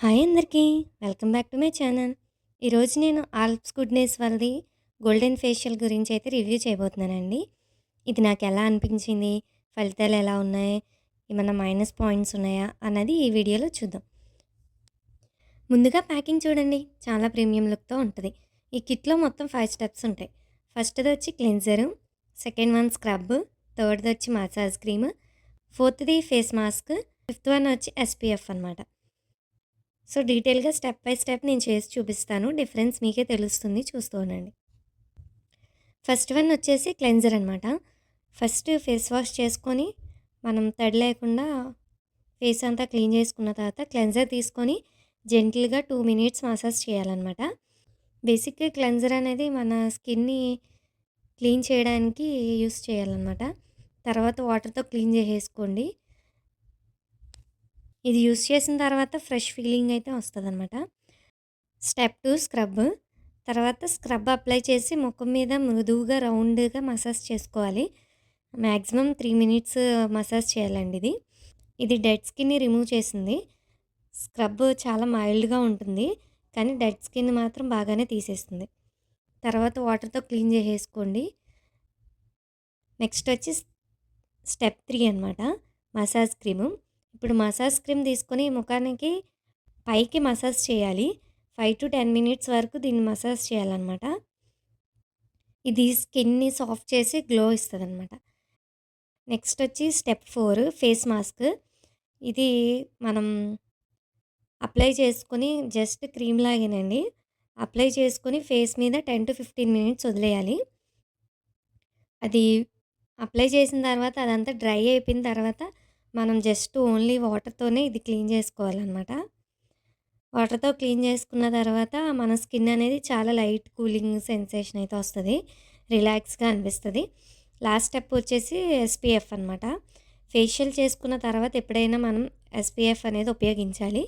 Hi అందరికీ welcome back to my channel. ఈరోజు నేను ఆల్ప్స్ గుడ్నెస్ వాళ్ళది గోల్డెన్ ఫేషియల్ గురించి అయితే రివ్యూ చేయబోతున్నానండి. ఇది నాకు ఎలా అనిపించింది ఫలితాలు ఎలా ఉన్నాయి ఏమన్నా మైనస్ పాయింట్స్ ఉన్నాయా అన్నది ఈ వీడియోలో చూద్దాం. ముందుగా ప్యాకింగ్ చూడండి చాలా ప్రీమియం లుక్తో ఉంటుంది. ఈ కిట్లో మొత్తం ఫైవ్ స్టెప్స్ ఉంటాయి. ఫస్ట్ది వచ్చి క్లెన్జర్ సెకండ్ వన్ స్క్రబ్ థర్డ్ది వచ్చి మసాజ్ క్రీమ్ ఫోర్త్ది ఫేస్ మాస్క్ ఫిఫ్త్ వన్ వచ్చి ఎస్పీఎఫ్ అనమాట సో డీటెయిల్గా స్టెప్ బై స్టెప్ నేను చేసి చూపిస్తాను. డిఫరెన్స్ మీకే తెలుస్తుంది. చూస్తూ ఉండండి ఫస్ట్ వన్ వచ్చేసి క్లెన్జర్ అనమాట ఫస్ట్ ఫేస్ వాష్ చేసుకొని మనం తడి లేకుండా ఫేస్ అంతా క్లీన్ చేసుకున్న తర్వాత క్లెన్జర్ తీసుకొని జెంటిల్గా టూ మినిట్స్ మసాజ్ చేయాలన్నమాట. బేసిక్గా క్లెన్జర్ అనేది మన స్కిన్ని క్లీన్ చేయడానికి యూస్ చేయాలన్నమాట. తర్వాత వాటర్తో క్లీన్ చేసేసుకోండి. ఇది యూస్ చేసిన తర్వాత ఫ్రెష్ ఫీలింగ్ అయితే వస్తుంది అనమాట స్టెప్ టూ స్క్రబ్. తర్వాత స్క్రబ్ అప్లై చేసి ముఖం మీద మృదువుగా రౌండ్గా మసాజ్ చేసుకోవాలి. మ్యాక్సిమం త్రీ మినిట్స్ మసాజ్ చేయాలండి ఇది. ఇది డెడ్ స్కిన్ని రిమూవ్ చేసింది. స్క్రబ్ చాలా మైల్డ్గా ఉంటుంది. కానీ డెడ్ స్కిన్ మాత్రం బాగానే తీసేస్తుంది తర్వాత వాటర్తో క్లీన్ చేసేసుకోండి. నెక్స్ట్ వచ్చి స్టెప్ త్రీ అనమాట మసాజ్ క్రీము. ఇప్పుడు మసాజ్ క్రీమ్ తీసుకొని ముఖానికి పైకి మసాజ్ చేయాలి. ఫైవ్ టు టెన్ మినిట్స్ వరకు దీన్ని మసాజ్ చేయాలన్నమాట. ఇది స్కిన్ని సాఫ్ట్ చేసి గ్లో ఇస్తుంది అనమాట నెక్స్ట్ వచ్చి స్టెప్ ఫోర్ ఫేస్ మాస్క్. ఇది మనం అప్లై చేసుకొని జస్ట్ క్రీమ్ లాగేనండి. అప్లై చేసుకొని ఫేస్ మీద టెన్ టు ఫిఫ్టీన్ మినిట్స్ వదిలేయాలి. అది అప్లై చేసిన తర్వాత అదంతా డ్రై అయిపోయిన తర్వాత మనం జస్ట్ ఓన్లీ వాటర్తోనే ఇది క్లీన్ చేసుకోవాలన్నమాట. వాటర్తో క్లీన్ చేసుకున్న తర్వాత మన స్కిన్ అనేది చాలా లైట్ కూలింగ్ సెన్సేషన్ అయితే వస్తుంది. రిలాక్స్గా అనిపిస్తుంది. లాస్ట్ స్టెప్ వచ్చేసి ఎస్పీఎఫ్ అనమాట ఫేషియల్ చేసుకున్న తర్వాత ఎప్పుడైనా మనం ఎస్పీఎఫ్ అనేది ఉపయోగించాలి.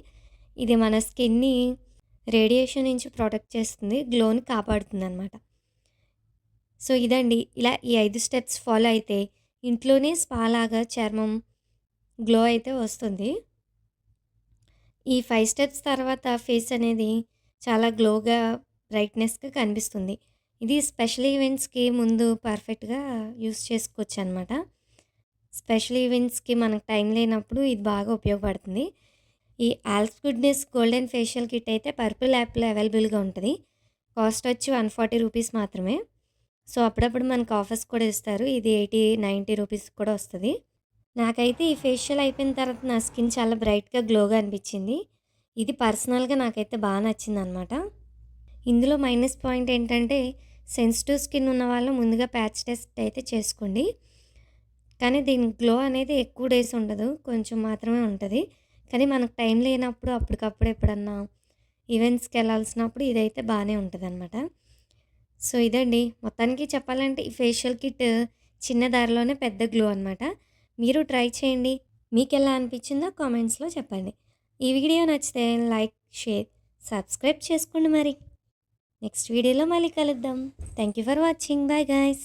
ఇది మన స్కిన్ని రేడియేషన్ నుంచి ప్రొటెక్ట్ చేస్తుంది గ్లోని కాపాడుతుంది అనమాట సో ఇదండి. ఇలా ఈ ఐదు స్టెప్స్ ఫాలో అయితే ఇంట్లోనే స్పాలాగా చర్మం గ్లో అయితే వస్తుంది. ఈ ఫైవ్ స్టెప్స్ తర్వాత ఫేస్ అనేది చాలా గ్లోగా బ్రైట్నెస్గా కనిపిస్తుంది. ఇది స్పెషల్ ఈవెంట్స్కి ముందు పర్ఫెక్ట్గా యూస్ చేసుకోవచ్చు అనమాట స్పెషల్ ఈవెంట్స్కి మనకు టైం లేనప్పుడు ఇది బాగా ఉపయోగపడుతుంది. ఈ Alps goodness golden facial kit అయితే పర్పుల్ యాప్లో అవైలబుల్గా ఉంటుంది. కాస్ట్ వచ్చి వన్ ఫార్టీ రూపీస్ మాత్రమే. సో అప్పుడప్పుడు మనకు ఆఫర్స్ కూడా ఇస్తారు. ఇది ఎయిటీ నైంటీ రూపీస్ కూడా వస్తుంది. నాకైతే ఈ ఫేషియల్ అయిపోయిన తర్వాత నా స్కిన్ చాలా బ్రైట్గా గ్లోగా అనిపించింది. ఇది పర్సనల్గా నాకైతే బాగా నచ్చింది అనమాట ఇందులో మైనస్ పాయింట్ ఏంటంటే సెన్సిటివ్ స్కిన్ ఉన్న వాళ్ళు ముందుగా ప్యాచ్ టెస్ట్ అయితే చేసుకోండి. కానీ దీని గ్లో అనేది ఎక్కువ డేస్ ఉండదు కొంచెం మాత్రమే ఉంటుంది. కానీ మనకు టైం లేనప్పుడు అప్పటికప్పుడు ఎప్పుడన్నా ఈవెంట్స్కి వెళ్ళాల్సినప్పుడు ఇదైతే బాగానే ఉంటుంది అనమాట సో ఇదండి. మొత్తానికి చెప్పాలంటే ఈ ఫేషియల్ కిట్ చిన్న దారిలోనే పెద్ద గ్లో అనమాట. మీరు ట్రై చేయండి. మీకు ఎలా అనిపించిందో కామెంట్స్లో చెప్పండి. ఈ వీడియో నచ్చితే లైక్ షేర్ సబ్స్క్రైబ్ చేసుకోండి మరి. నెక్స్ట్ వీడియోలో మళ్ళీ కలుద్దాం. Thank you for watching. Bye guys.